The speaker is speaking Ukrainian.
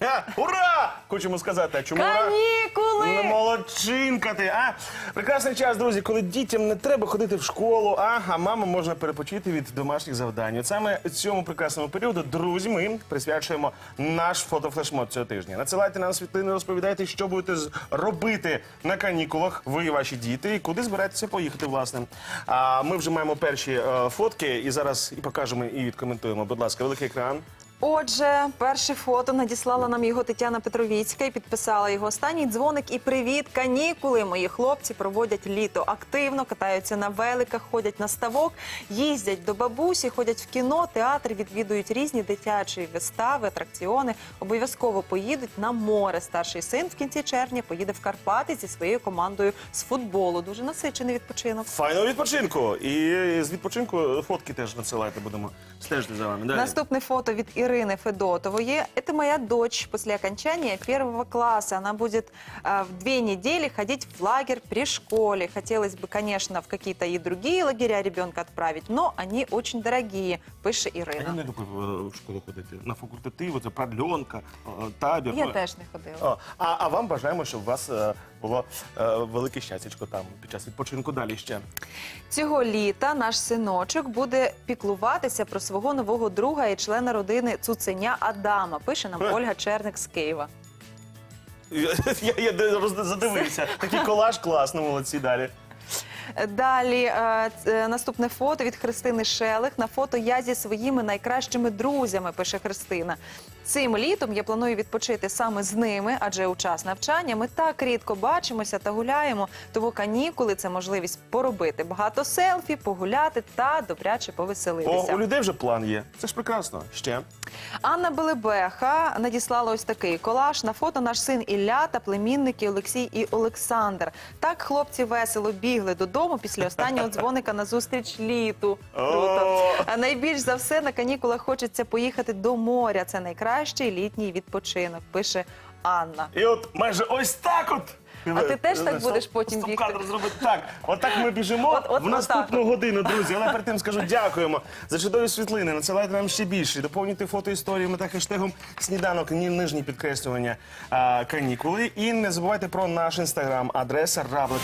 Ха, ура! Хочемо сказати, а чому ура? Канікули! Ну, молодчинка ти, а? Прекрасний час, друзі, коли дітям не треба ходити в школу, а, а мама можна перепочити від домашніх завдань. От саме цьому прекрасному періоду, друзі, ми присвячуємо наш фотофлешмоб цього тижня. Надсилайте нам світлини, розповідайте, що будете з- робити на канікулах, ви і ваші діти, і куди збираєтеся поїхати, власне. А ми вже маємо перші е, фотки, і зараз і покажемо, і відкоментуємо. Будь ласка, великий екран. Отже, перше фото надіслала нам його Тетяна Петровіцька і підписала його останній дзвоник і привіт. Канікули. Мої хлопці проводять літо активно, катаються на великах, ходять на ставок, їздять до бабусі, ходять в кіно, театр, відвідують різні дитячі вистави, атракціони. Обов'язково поїдуть на море. Старший син в кінці червня поїде в Карпати зі своєю командою з футболу. Дуже насичений відпочинок. Файного відпочинку. І з відпочинку фотки теж надсилайте, будемо стежити за вами. Далі. Наступное фото від Ирины Федотовой. Это моя дочь после окончания первого класса. Она будет э, в две недели ходить в лагерь при школе. Хотелось бы, конечно, в какие-то и другие лагеря ребенка отправить, но они очень дорогие, пише А я Ірина. не любив е, в школу ходити. На факультатив, це продльонка, е, табір. Я Е, теж не ходила. О, а, а вам бажаємо, щоб у вас е, було е, велике щастячко там під час відпочинку далі ще. Цього літа наш синочок буде піклуватися про свого нового друга і члена родини цуценя Адама. Пише нам Е. Ольга Черник з Києва. Я, я, я роз- задивився. Такий колаж класно, молодці далі. Далі е, е, наступне фото від Христини Шелих. На фото я зі своїми найкращими друзями, пише Христина. Цим літом я планую відпочити саме з ними, адже у час навчання ми так рідко бачимося та гуляємо. Тому канікули це можливість поробити багато селфі, погуляти та добряче О, повеселитися. у людей вже план є. Це ж прекрасно. Ще. Анна Белебеха надіслала ось такий колаж. На фото наш син Ілля та племінники Олексій і Олександр. Так хлопці весело бігли додому після останнього дзвоника на зустріч літу. Круто. А найбільш за все на канікулах хочеться поїхати до моря. Це найкращий літній відпочинок. Пише Анна. І от майже ось так от. А ти теж так будеш потім бігти? кадр зробити так. Отак ми біжимо От- от- в наступну годину, друзі. Але перед тим скажу дякуємо за чудові світлини. Надсилайте нам ще більше. Доповнюйте фото історіями та хештегом сніданок ні нижні підкреслювання а, канікули. І не забувайте про наш інстаграм, адреса Равлик.